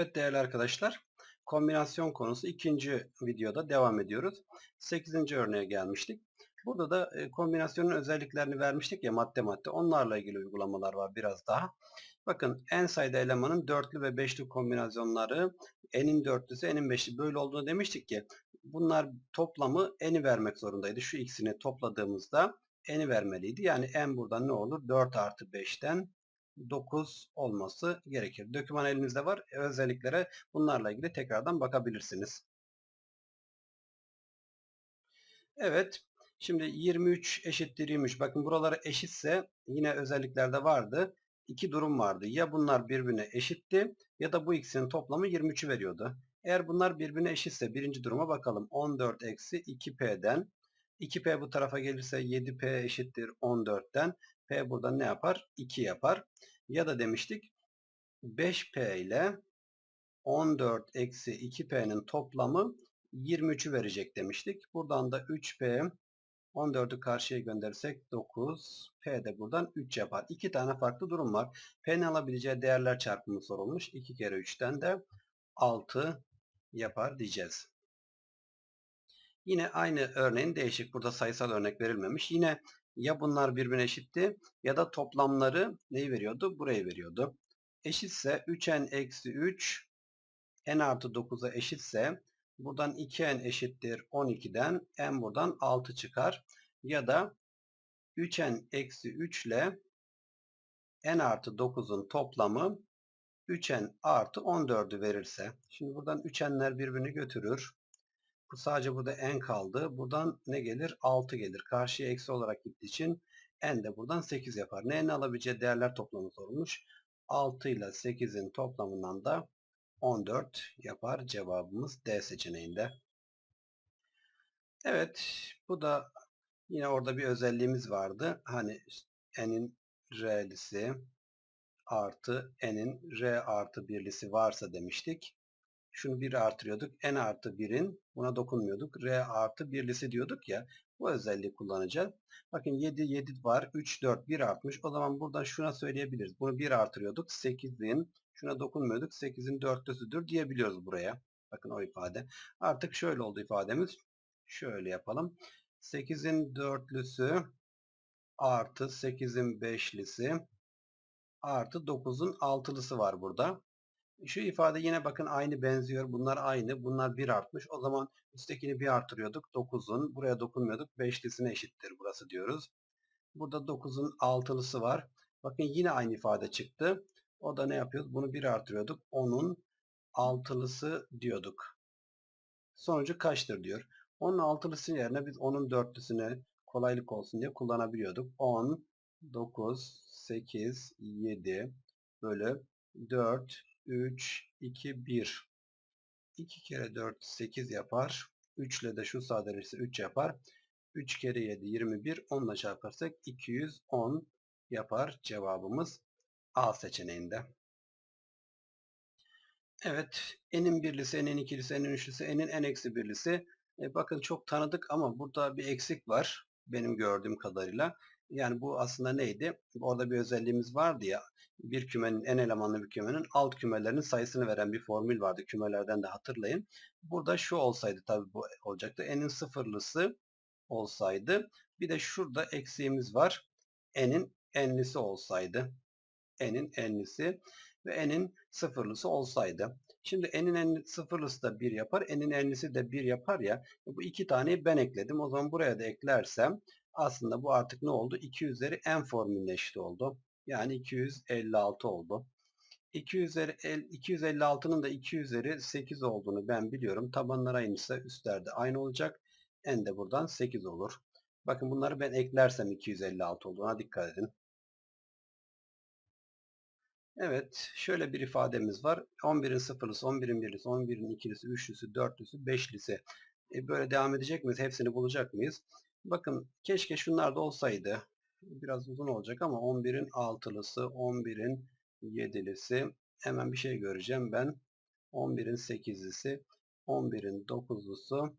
Evet değerli arkadaşlar, kombinasyon konusu ikinci videoda devam ediyoruz. 8. örneğe gelmiştik. Burada da e, kombinasyonun özelliklerini vermiştik ya madde madde. Onlarla ilgili uygulamalar var biraz daha. Bakın en sayıda elemanın dörtlü ve beşli kombinasyonları n'in dörtlüsü n'in beşli böyle olduğunu demiştik ki bunlar toplamı n'i vermek zorundaydı. Şu ikisini topladığımızda n'i vermeliydi. Yani n burada ne olur? 4 artı 5'ten 9 olması gerekir. Doküman elinizde var. Özelliklere bunlarla ilgili tekrardan bakabilirsiniz. Evet. Şimdi 23 eşittir 23. Bakın buraları eşitse yine özelliklerde vardı. İki durum vardı. Ya bunlar birbirine eşitti ya da bu ikisinin toplamı 23'ü veriyordu. Eğer bunlar birbirine eşitse birinci duruma bakalım. 14 eksi 2p'den 2p bu tarafa gelirse 7p eşittir 14'ten. P burada ne yapar? 2 yapar. Ya da demiştik 5P ile 14 eksi 2P'nin toplamı 23'ü verecek demiştik. Buradan da 3P 14'ü karşıya gönderirsek 9. P de buradan 3 yapar. İki tane farklı durum var. P'nin alabileceği değerler çarpımı sorulmuş. 2 kere 3'ten de 6 yapar diyeceğiz. Yine aynı örneğin değişik. Burada sayısal örnek verilmemiş. Yine ya bunlar birbirine eşitti ya da toplamları neyi veriyordu? Burayı veriyordu. Eşitse 3n eksi 3 n artı 9'a eşitse buradan 2n eşittir 12'den n buradan 6 çıkar. Ya da 3n eksi 3 ile n artı 9'un toplamı 3n artı 14'ü verirse. Şimdi buradan 3n'ler birbirini götürür. Sadece burada n kaldı. Buradan ne gelir? 6 gelir. Karşıya eksi olarak gittiği için n de buradan 8 yapar. N'nin alabileceği değerler toplamı sorulmuş. 6 ile 8'in toplamından da 14 yapar. Cevabımız D seçeneğinde. Evet. Bu da yine orada bir özelliğimiz vardı. Hani n'in r'lisi artı n'in r artı birlisi varsa demiştik şunu 1 artırıyorduk. n artı 1'in buna dokunmuyorduk. r artı birlisi diyorduk ya. Bu özelliği kullanacağız. Bakın 7, 7 var. 3, 4, 1 artmış. O zaman buradan şuna söyleyebiliriz. Bunu 1 artırıyorduk. 8'in şuna dokunmuyorduk. 8'in dörtlüsüdür diyebiliyoruz buraya. Bakın o ifade. Artık şöyle oldu ifademiz. Şöyle yapalım. 8'in dörtlüsü artı 8'in beşlisi artı 9'un altılısı var burada. Şu ifade yine bakın aynı benziyor. Bunlar aynı. Bunlar 1 artmış. O zaman üsttekini 1 artırıyorduk. 9'un. Buraya dokunmuyorduk. 5'lisine eşittir burası diyoruz. Burada 9'un altılısı var. Bakın yine aynı ifade çıktı. O da ne yapıyoruz? Bunu 1 artırıyorduk. 10'un altılısı diyorduk. Sonucu kaçtır diyor. 10'un altılısı yerine biz 10'un dörtlüsünü kolaylık olsun diye kullanabiliyorduk. 10, 9, 8, 7 bölü 4 3, 2, 1. 2 kere 4, 8 yapar. 3 ile de şu sadeleşirse 3 yapar. 3 kere 7, 21. 10 ile çarparsak 210 yapar. Cevabımız A seçeneğinde. Evet. N'in birlisi, N'in ikilisi, N'in üçlüsü, N'in en eksi birlisi. E, bakın çok tanıdık ama burada bir eksik var. Benim gördüğüm kadarıyla. Yani bu aslında neydi? Orada bir özelliğimiz vardı ya. Bir kümenin en elemanlı bir kümenin alt kümelerinin sayısını veren bir formül vardı. Kümelerden de hatırlayın. Burada şu olsaydı tabii bu olacaktı. N'in sıfırlısı olsaydı. Bir de şurada eksiğimiz var. N'in enlisi olsaydı. N'in enlisi ve N'in sıfırlısı olsaydı. Şimdi N'in en sıfırlısı da 1 yapar. N'in enlisi de 1 yapar ya. Bu iki taneyi ben ekledim. O zaman buraya da eklersem aslında bu artık ne oldu? 2 üzeri n formülüne oldu. Yani 256 oldu. 2 üzeri 256'nın da 2 üzeri 8 olduğunu ben biliyorum. Tabanlar aynıysa üstlerde aynı olacak. N de buradan 8 olur. Bakın bunları ben eklersem 256 olduğuna dikkat edin. Evet, şöyle bir ifademiz var. 11'in sıfırlısı, 11'in birlisi, 11'in ikilisi, üçlüsü, dörtlüsü, beşlisi. E böyle devam edecek miyiz? Hepsini bulacak mıyız? Bakın keşke şunlar da olsaydı. Biraz uzun olacak ama 11'in altılısı, 11'in yedilisi. Hemen bir şey göreceğim ben. 11'in sekizlisi, 11'in dokuzlusu,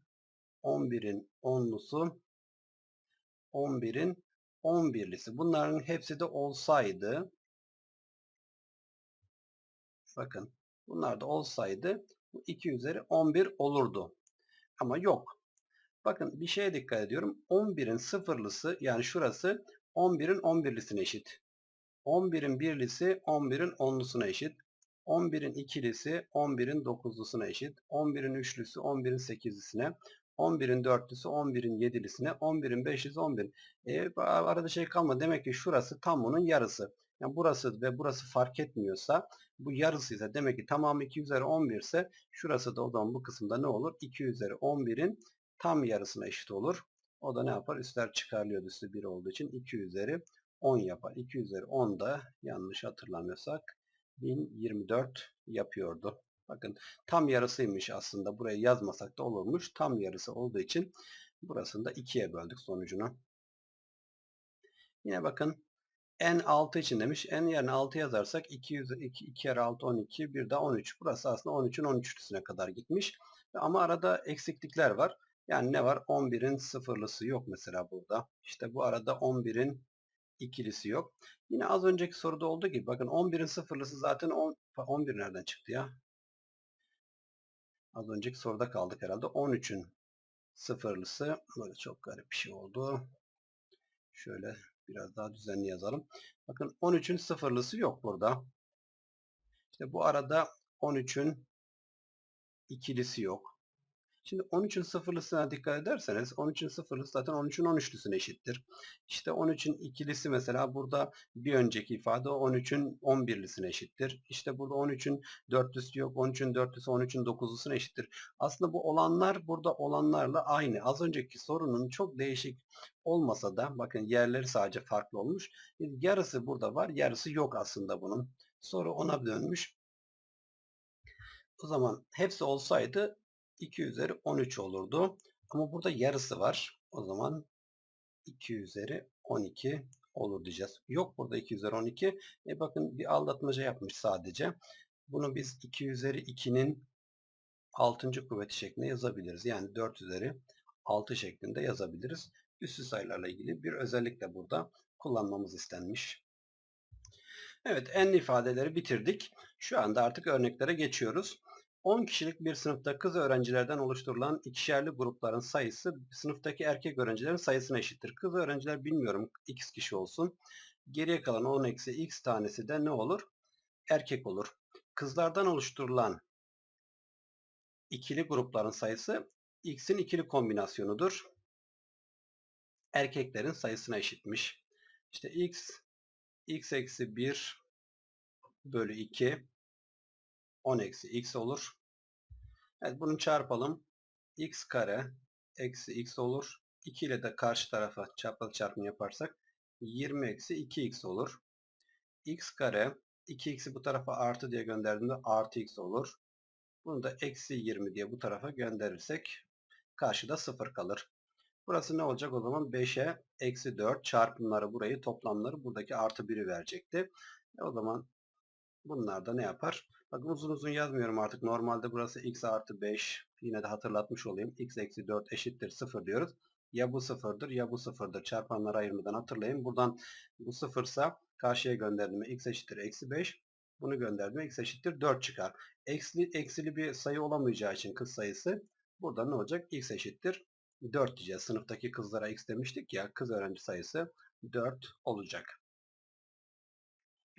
11'in onlusu, 11'in 11'lisi. Bunların hepsi de olsaydı bakın Bunlar da olsaydı bu 2 üzeri 11 olurdu. Ama yok. Bakın bir şeye dikkat ediyorum. 11'in sıfırlısı yani şurası 11'in 11'lisine eşit. 11'in birlisi 11'in onlusuna eşit. 11'in ikilisi 11'in dokuzlusuna eşit. 11'in üçlüsü 11'in sekizlisine. 11'in dörtlüsü 11'in yedilisine. 11'in beşlisi 11. E, arada şey kalmadı. Demek ki şurası tam bunun yarısı. Yani burası ve burası fark etmiyorsa bu yarısı ise demek ki tamamı 2 üzeri 11 ise şurası da o zaman bu kısımda ne olur? 2 üzeri 11'in tam yarısına eşit olur. O da ne yapar? Üstler çıkarılıyor üstü 1 olduğu için 2 üzeri 10 yapar. 2 üzeri 10 da yanlış hatırlamıyorsak 1024 yapıyordu. Bakın tam yarısıymış aslında. Buraya yazmasak da olurmuş. Tam yarısı olduğu için burasını da 2'ye böldük sonucunu. Yine bakın n 6 için demiş. n yerine 6 yazarsak 2, 2, 2 kere 6 12 bir de 13. Burası aslında 13'ün 13'lüsüne kadar gitmiş. Ama arada eksiklikler var. Yani ne var? 11'in sıfırlısı yok mesela burada. İşte bu arada 11'in ikilisi yok. Yine az önceki soruda olduğu gibi bakın 11'in sıfırlısı zaten 10, 11 nereden çıktı ya? Az önceki soruda kaldık herhalde. 13'ün sıfırlısı böyle çok garip bir şey oldu. Şöyle biraz daha düzenli yazalım. Bakın 13'ün sıfırlısı yok burada. İşte bu arada 13'ün ikilisi yok. Şimdi 13'ün sıfırlısına dikkat ederseniz 13'ün sıfırlısı zaten 13'ün 13'lüsüne eşittir. İşte 13'ün ikilisi mesela burada bir önceki ifade 13'ün 11'lisine eşittir. İşte burada 13'ün dörtlüsü yok. 13'ün dörtlüsü 13'ün 9'lusuna eşittir. Aslında bu olanlar burada olanlarla aynı. Az önceki sorunun çok değişik olmasa da bakın yerleri sadece farklı olmuş. Yarısı burada var yarısı yok aslında bunun. Soru ona dönmüş. O zaman hepsi olsaydı 2 üzeri 13 olurdu. Ama burada yarısı var. O zaman 2 üzeri 12 olur diyeceğiz. Yok burada 2 üzeri 12. E bakın bir aldatmaca yapmış sadece. Bunu biz 2 üzeri 2'nin 6. kuvveti şeklinde yazabiliriz. Yani 4 üzeri 6 şeklinde yazabiliriz. Üssü sayılarla ilgili bir özellik de burada kullanmamız istenmiş. Evet en ifadeleri bitirdik. Şu anda artık örneklere geçiyoruz. 10 kişilik bir sınıfta kız öğrencilerden oluşturulan ikişerli grupların sayısı sınıftaki erkek öğrencilerin sayısına eşittir. Kız öğrenciler bilmiyorum x kişi olsun. Geriye kalan 10 eksi x tanesi de ne olur? Erkek olur. Kızlardan oluşturulan ikili grupların sayısı x'in ikili kombinasyonudur. Erkeklerin sayısına eşitmiş. İşte x x eksi 1 bölü 2 10 eksi x olur. Evet bunu çarpalım. x kare eksi x olur. 2 ile de karşı tarafa çapraz çarpımı yaparsak 20 eksi 2x olur. x kare 2x'i bu tarafa artı diye gönderdiğimde artı x olur. Bunu da eksi 20 diye bu tarafa gönderirsek karşıda 0 kalır. Burası ne olacak o zaman? 5'e eksi 4 çarpımları burayı toplamları buradaki artı 1'i verecekti. E o zaman bunlar da ne yapar? Bakın uzun uzun yazmıyorum artık. Normalde burası x artı 5. Yine de hatırlatmış olayım. x eksi 4 eşittir 0 diyoruz. Ya bu sıfırdır ya bu sıfırdır. Çarpanları ayırmadan hatırlayın. Buradan bu sıfırsa karşıya gönderdiğimde x eşittir eksi 5. Bunu gönderdiğimde x eşittir 4 çıkar. Eksili, eksili bir sayı olamayacağı için kız sayısı burada ne olacak? x eşittir 4 diyeceğiz. Sınıftaki kızlara x demiştik ya kız öğrenci sayısı 4 olacak.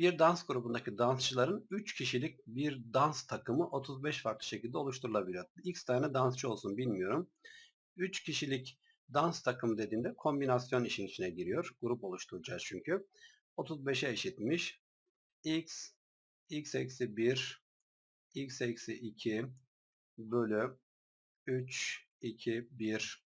Bir dans grubundaki dansçıların 3 kişilik bir dans takımı 35 farklı şekilde oluşturulabiliyor. X tane dansçı olsun bilmiyorum. 3 kişilik dans takımı dediğimde kombinasyon işin içine giriyor. Grup oluşturacağız çünkü. 35'e eşitmiş. X, x eksi 1, x eksi 2 bölü 3, 2, 1,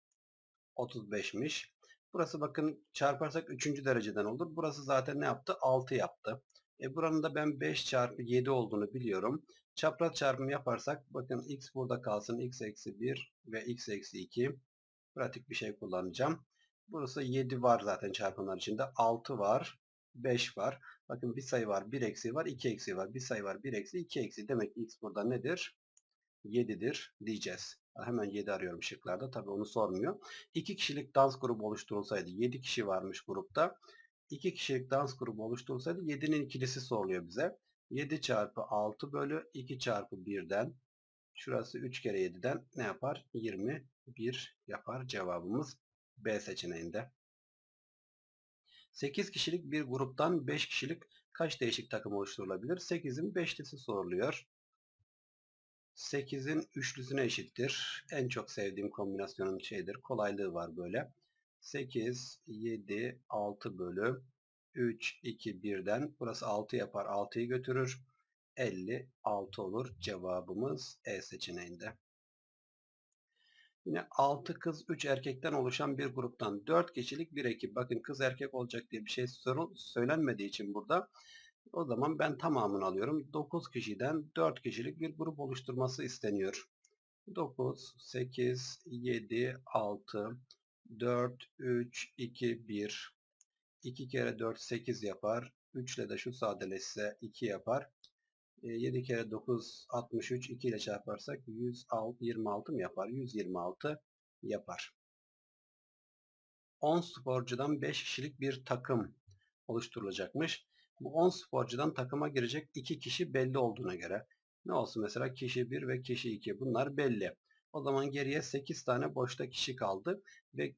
35'miş. Burası bakın çarparsak 3. dereceden olur. Burası zaten ne yaptı? 6 yaptı. E buranın da ben 5 çarpı 7 olduğunu biliyorum. Çapraz çarpımı yaparsak bakın x burada kalsın. x eksi 1 ve x eksi 2. Pratik bir şey kullanacağım. Burası 7 var zaten çarpımlar içinde. 6 var. 5 var. Bakın bir sayı var. 1 eksi var. 2 eksi var. Bir sayı var. 1 eksi 2 eksi. Demek ki x burada nedir? 7'dir diyeceğiz. Hemen 7 arıyorum şıklarda. Tabi onu sormuyor. 2 kişilik dans grubu oluşturulsaydı 7 kişi varmış grupta. 2 kişilik dans grubu oluşturulsaydı 7'nin ikilisi soruluyor bize. 7 çarpı 6 bölü 2 çarpı 1'den şurası 3 kere 7'den ne yapar? 21 yapar cevabımız B seçeneğinde. 8 kişilik bir gruptan 5 kişilik kaç değişik takım oluşturulabilir? 8'in 5'lisi soruluyor. 8'in üçlüsüne eşittir. En çok sevdiğim kombinasyonun şeydir. Kolaylığı var böyle. 8, 7, 6 bölü 3, 2, 1'den. Burası 6 yapar. 6'yı götürür. 56 olur. Cevabımız E seçeneğinde. Yine 6 kız 3 erkekten oluşan bir gruptan 4 kişilik bir ekip. Bakın kız erkek olacak diye bir şey söylenmediği için burada o zaman ben tamamını alıyorum. 9 kişiden 4 kişilik bir grup oluşturması isteniyor. 9, 8, 7, 6, 4, 3, 2, 1. 2 kere 4, 8 yapar. 3 ile de şu sadeleşse 2 yapar. 7 e, kere 9, 63. 2 ile çarparsak 126 mı yapar? 126 yapar. 10 sporcudan 5 kişilik bir takım oluşturulacakmış. Bu 10 sporcudan takıma girecek 2 kişi belli olduğuna göre. Ne olsun mesela kişi 1 ve kişi 2 bunlar belli. O zaman geriye 8 tane boşta kişi kaldı ve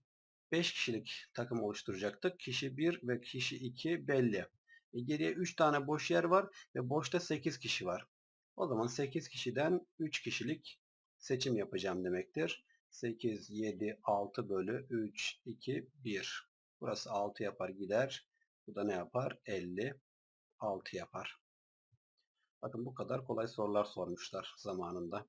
5 kişilik takım oluşturacaktık. Kişi 1 ve kişi 2 belli. E geriye 3 tane boş yer var ve boşta 8 kişi var. O zaman 8 kişiden 3 kişilik seçim yapacağım demektir. 8, 7, 6 bölü 3, 2, 1. Burası 6 yapar gider. Bu da ne yapar? 50 6 yapar. Bakın bu kadar kolay sorular sormuşlar zamanında.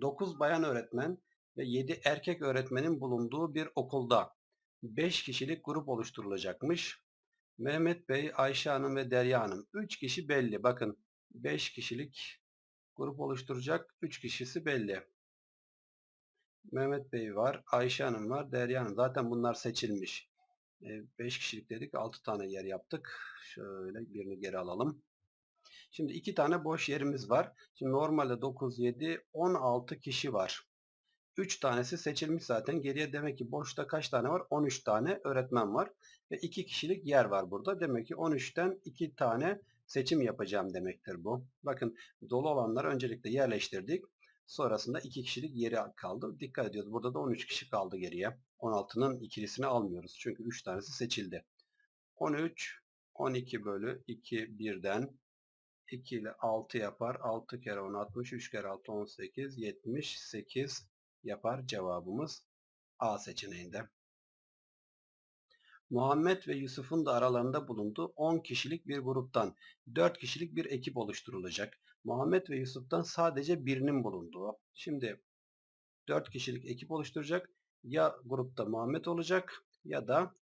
9 bayan öğretmen ve 7 erkek öğretmenin bulunduğu bir okulda 5 kişilik grup oluşturulacakmış. Mehmet Bey, Ayşe Hanım ve Derya Hanım. 3 kişi belli. Bakın 5 kişilik grup oluşturacak. 3 kişisi belli. Mehmet Bey var, Ayşe Hanım var, Derya Hanım. Zaten bunlar seçilmiş. 5 kişilik dedik. 6 tane yer yaptık. Şöyle birini geri alalım. Şimdi 2 tane boş yerimiz var. Şimdi normalde 9, 7, 16 kişi var. 3 tanesi seçilmiş zaten. Geriye demek ki boşta kaç tane var? 13 tane öğretmen var. Ve 2 kişilik yer var burada. Demek ki 13'ten 2 tane seçim yapacağım demektir bu. Bakın dolu olanları öncelikle yerleştirdik. Sonrasında 2 kişilik yeri kaldı. Dikkat ediyoruz. Burada da 13 kişi kaldı geriye. 16'nın ikilisini almıyoruz. Çünkü 3 tanesi seçildi. 13, 12 bölü 2 birden 2 ile 6 yapar. 6 kere 10 60, 3 kere 6 18, 78 yapar cevabımız A seçeneğinde. Muhammed ve Yusuf'un da aralarında bulunduğu 10 kişilik bir gruptan 4 kişilik bir ekip oluşturulacak. Muhammed ve Yusuf'tan sadece birinin bulunduğu. Şimdi 4 kişilik ekip oluşturacak. Ya grupta Muhammed olacak ya da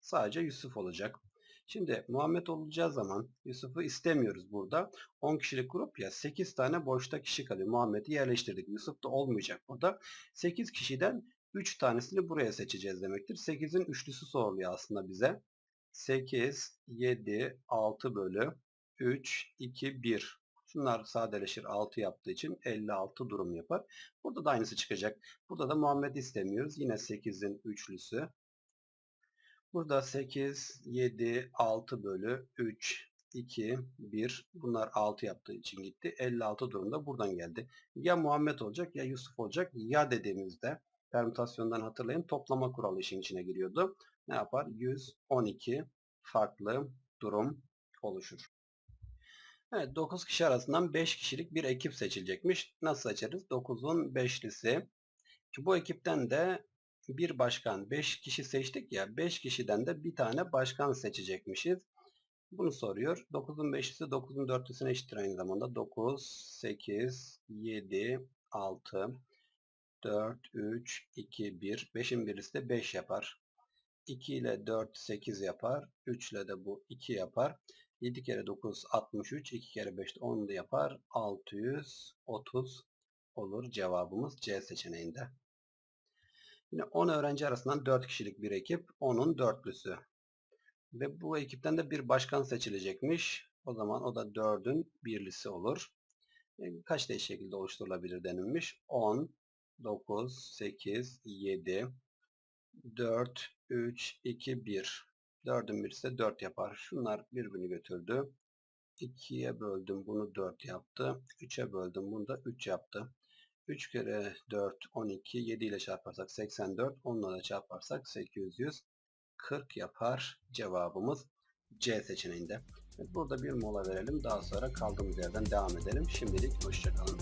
sadece Yusuf olacak. Şimdi Muhammed olacağı zaman Yusuf'u istemiyoruz burada. 10 kişilik grup ya 8 tane boşta kişi kalıyor. Muhammed'i yerleştirdik. Yusuf da olmayacak burada. 8 kişiden 3 tanesini buraya seçeceğiz demektir. 8'in üçlüsü soruluyor aslında bize. 8, 7, 6 bölü 3, 2, 1. Şunlar sadeleşir 6 yaptığı için 56 durum yapar. Burada da aynısı çıkacak. Burada da Muhammed istemiyoruz. Yine 8'in üçlüsü. Burada 8, 7, 6 bölü 3, 2, 1. Bunlar 6 yaptığı için gitti. 56 durumda buradan geldi. Ya Muhammed olacak ya Yusuf olacak. Ya dediğimizde permütasyondan hatırlayın toplama kuralı işin içine giriyordu. Ne yapar? 112 farklı durum oluşur. Evet 9 kişi arasından 5 kişilik bir ekip seçilecekmiş. Nasıl seçeriz? 9'un 5'lisi. Bu ekipten de bir başkan 5 kişi seçtik ya 5 kişiden de bir tane başkan seçecekmişiz. Bunu soruyor. 9'un 5'lisi 9'un 4'lüsüne eşittir aynı zamanda. 9, 8, 7, 6, 4, 3, 2, 1. 5'in birisi de 5 yapar. 2 ile 4, 8 yapar. 3 ile de bu 2 yapar. 7 kere 9, 63. 2 kere 5 de 10 da yapar. 630 olur. Cevabımız C seçeneğinde. Yine 10 öğrenci arasından 4 kişilik bir ekip. 10'un dörtlüsü. Ve bu ekipten de bir başkan seçilecekmiş. O zaman o da 4'ün birlisi olur. E, kaç değişik şekilde oluşturulabilir denilmiş. 10, 9, 8, 7, 4, 3, 2, 1. 4'ün birisi de 4 yapar. Şunlar birbirini götürdü. 2'ye böldüm bunu 4 yaptı. 3'e böldüm bunu da 3 yaptı. 3 kere 4 12 7 ile çarparsak 84 10 ile çarparsak 840 yapar cevabımız C seçeneğinde. Evet, Burada bir mola verelim daha sonra kaldığımız yerden devam edelim. Şimdilik hoşçakalın.